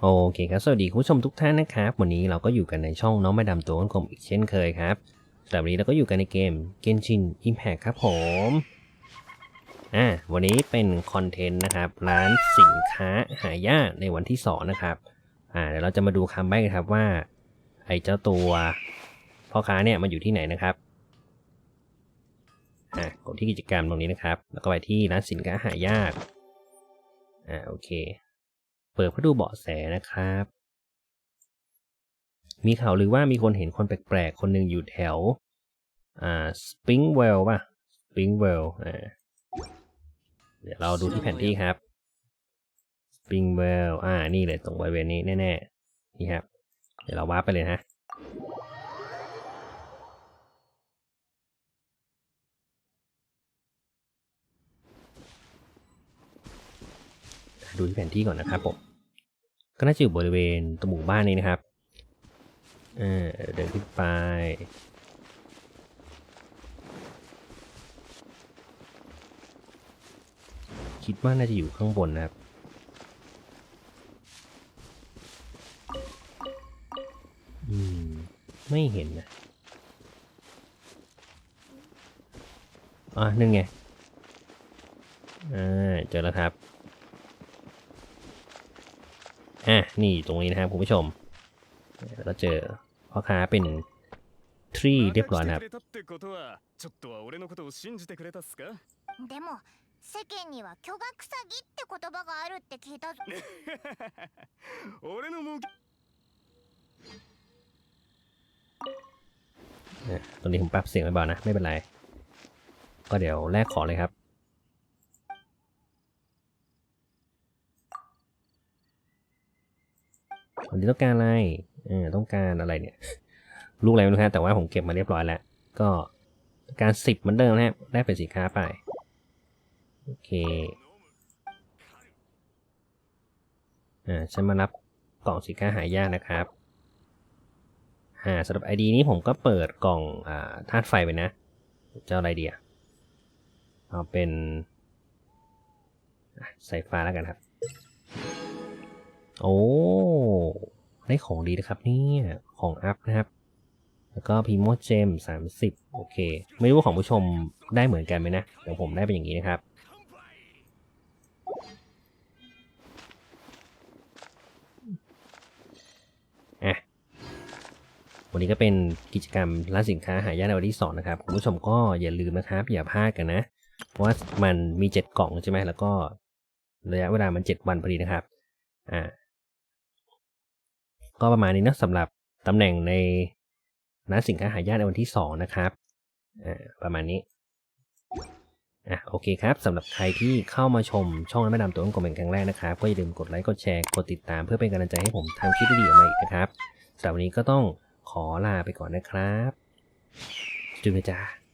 โอเคครับ สวัสดีคุณผู้ชมทุกท่านนะครับ วันนี้เราก็อยู่กันในช่องน้องไม่ดำตัวกลมอีกเช่นเคยครับสำหรับวันนี้เราก็อยู่กันในเกม Genshin Impact ครับผม อ่า วันนี้เป็นคอนเทนต์นะครับ ร้านสินค้าหายากในวันที่2นะครับ อ่า เดี๋ยวเราจะมาดูคำใบ้กันครับว่า ไอ้เจ้าตัวพ่อค้าเนี่ยมันอยู่ที่ไหนนะครับ อ่ากดที่กิจกรรมตรงนี้นะครับ แล้วก็ไปที่ร้านสินค้าหายากอ่าโอเค เปิดเพื่อดูเบาะแสนะครับ มีข่าวหรือว่ามีคนเห็นคนแปลกๆ คนหนึ่งอยู่แถวอ่าสปริงเวลป่ะสปริงเวลอ่าเดี๋ยวเราดูที่แผนที่ครับสปริงเวลอ่านี่เลยตรงบริเวณนี้แน่ๆนี่ครับ เดี๋ยวเราวาร์ปไปเลยนะ ดูที่แผนที่ก่อนนะครับผมก็น่าจะอยู่บริเวณตรงหมู่บ้านนี้นะครับเออเดินขึ้นไปคิดว่าน่าจะอยู่ข้างบนนะครับ อืม ไม่เห็นนะ อะนั่นไง อ่า เจอแล้วครับ อ่ะ นี่ตรงนี้นะครับคุณผู้ชมเราเจอพ่อค้าเป็นทรีเรียบร้อยนะครับ また来てくれたってことはちょっとは俺のことを信じてくれたっすかでも世間には巨額詐欺って言葉があるって聞いたぞ俺の儲け นะตรงนี้ผมปรับเสียงไว้เบานะ ไม่เป็นไร ก็เดี๋ยวแลกของเลยครับ วันนี้ต้องการอะไรเออต้องการอะไรเนี่ย ลูกอะไรไม่รู้ฮะแต่ว่าผมเก็บมาเรียบร้อยแล้ว ก็การสิบเหมือนเดิมนะครับได้เป็นสินค้าไป โอเคอ่าฉันมารับกล่องสินค้าหายากนะครับอ่าสำหรับ ID นี้ผมก็เปิดกล่องอ่าธาตุไฟไปนะจะอาอะไรดีอะเอาเป็นอะสายฟ้าแล้วกันครับ โอ้ ได้ของดีนะครับเนี่ยของอัพนะครับ แล้วก็พีโมเจมสามสิบโอเค ไม่รู้ของผู้ชมได้เหมือนกันไหมนะแต่ผมได้เป็นอย่างนี้นะครับอะวันนี้ก็เป็นกิจกรรมร้านสินค้าหายากในวันที่ 2 นะครับ คุณผู้ชมก็อย่าลืมนะครับ อย่าพลาดกันนะเพราะว่ามันมี 7 กล่องใช่ไหมแล้วก็ระยะเวลามัน 7 วันพอดีนะครับ อ่า ก็ประมาณนี้นะสำหรับตำแหน่งในร้านสินค้าหายากในวันที่ 2 นะครับอ่าประมาณนี้อะโอเคครับสำหรับใครที่เข้ามาชมช่องแม่ดำตัวต้นกลมเป็นครั้งแรกนะครับก็อย่าลืมกดไลค์กดแชร์กดติดตามเพื่อเป็นกำลังใจให้ผมทำคลิปดีๆออกมาอีกนะครับสำหรับวันนี้ก็ต้องขอลาไปก่อนนะครับจุ๊บจ๊ะ